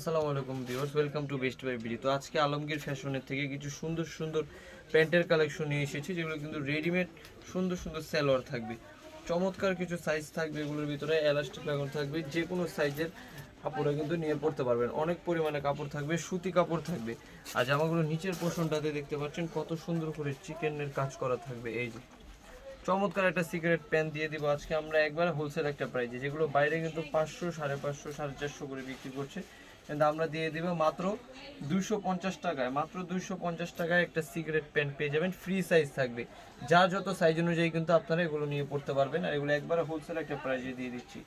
আসসালামু আলাইকুম viewers, welcome to best buy BD তো আজকে আলমগীর ফ্যাশনের থেকে কিছু সুন্দর সুন্দর প্যান্টের কালেকশন নিয়ে এসেছি, যেগুলো কিন্তু রেডিমেড সুন্দর সুন্দর সেলোয়ার থাকবে। চমৎকার কিছু সাইজ থাকবে এগুলোর ভিতরে এলাস্টিক লাগানো থাকবে, যে কোনো সাইজের কাপড়ে কিন্তু নিয়ে পড়তে পারবেন। অনেক পরিমাণে কাপড় থাকবে, সুতি কাপড় থাকবে। আর জামাগুলো নিচের পোর্শনটাতে দেখতে পাচ্ছেন, কত সুন্দর করে চিকেনের কাজ করা থাকবে। এই যে, চমৎকার একটা সিগারেট প্যান দিয়ে দিব আজকে। আমরা একবার হোলসেল একটা প্রাইজে যেগুলো বাইরে কিন্তু পাঁচশো, সাড়ে পাঁচশো, সাড়ে চারশো করে বিক্রি করছে। কিন্তু আমরা দিয়ে দিব মাত্র দুইশো পঞ্চাশ টাকায়, মাত্র দুইশো পঞ্চাশ টাকায় একটা সিগারেট প্যান্ট পেয়ে যাবেন ফ্রি সাইজ থাকবে। যা যত সাইজ অনুযায়ী কিন্তু আপনারা এগুলো নিয়ে পড়তে পারবেন, আর এগুলো একবার হোলসেল একটা প্রাইজে দিয়ে দিচ্ছি।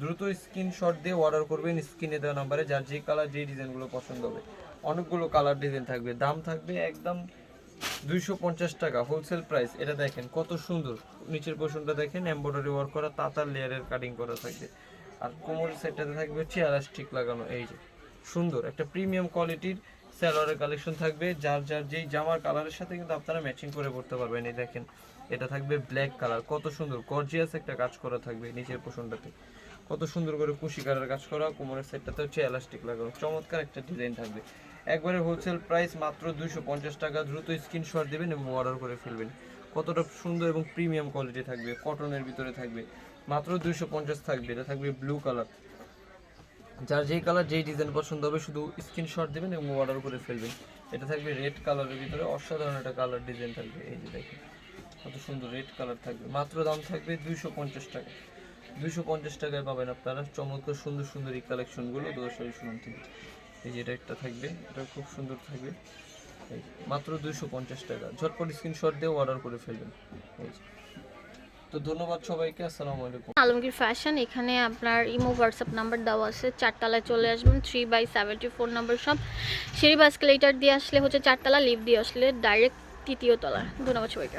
দ্রুত স্ক্রিনশট দিয়ে অর্ডার করবেন স্ক্রিনে দেওয়া নাম্বারে যার যে কালার যে ডিজাইনগুলো পছন্দ হবে। অনেকগুলো কালার ডিজাইন থাকবে, দাম থাকবে একদম দুইশো পঞ্চাশ টাকা হোলসেল প্রাইস এটা দেখেন কত সুন্দর। নিচের পোর্শনটা দেখেন এমব্রয়ডারি ওয়ার্ক করা, তাতার লেয়ারের কাটিং করা থাকবে। আর কোমরের সেটটাতে থাকবে হচ্ছে এলাস্টিক লাগানো, এই যে। সুন্দর। একটা প্রিমিয়াম কোয়ালিটির স্যালোয়ারের কালেকশন থাকবে, যার যার যেই জামার কালারের সাথে কিন্তু আপনারা ম্যাচিং করে পড়তে পারবেন। এই দেখেন, এটা থাকবে ব্ল্যাক কালার কত সুন্দর গর্জিয়াস একটা কাজ করা থাকবে নিচের পোর্শনটাতে কত সুন্দর করে কুশি কালার কাজ করা, কোমরের সেটটাতে হচ্ছে এলাস্টিক লাগানো। চমৎকার একটা ডিজাইন থাকবে। একবারে হোলসেল প্রাইস মাত্র দুইশো পঞ্চাশ টাকা। দ্রুত স্ক্রিনশট দেবেন এবং অর্ডার করে ফেলবেন। কতটা সুন্দর এবং প্রিমিয়াম কোয়ালিটি থাকবে কটনের ভিতরে থাকবে। মাত্র দুইশো পঞ্চাশ থাকবে। এটা থাকবে ব্লু কালার যার যেই কালার যেই ডিজাইন পছন্দ হবে শুধু স্ক্রিনশট দেবেন এবং অর্ডার করে ফেলবেন। এটা থাকবে রেড কালারের ভিতরে, অসাধারণ একটা কালার ডিজাইন থাকবে। এই যে দেখেন, কত সুন্দর রেড কালার থাকবে। মাত্র দাম থাকবে দুইশো পঞ্চাশ টাকা। দুইশো পঞ্চাশ টাকায় পাবেন আপনারা চমৎকার সুন্দর সুন্দর এই কালেকশনগুলো দোষারি সুনাম থেকে। এই যে এটা একটা থাকবে, এটা খুব সুন্দর থাকবে। মাত্র দুইশো পঞ্চাশ টাকা। ঝটপট স্ক্রিনশট দিয়ে অর্ডার করে ফেলবেন। এই যে। তো ধন্যবাদ সবাইকে, আসসালামু আলাইকুম। আলমগীর ফ্যাশন, এখানে আপনার ইমো, হোয়াটসঅ্যাপ নাম্বার দেওয়া আছে। চারতলায় চলে আসবেন three by seventy four number সব সিঁড়ি বা এসকেলেটার দিয়ে আসলে হচ্ছে চারতলা লিফ দিয়ে আসলে ডাইরেক্ট তৃতীয় তলা। ধন্যবাদ সবাইকে।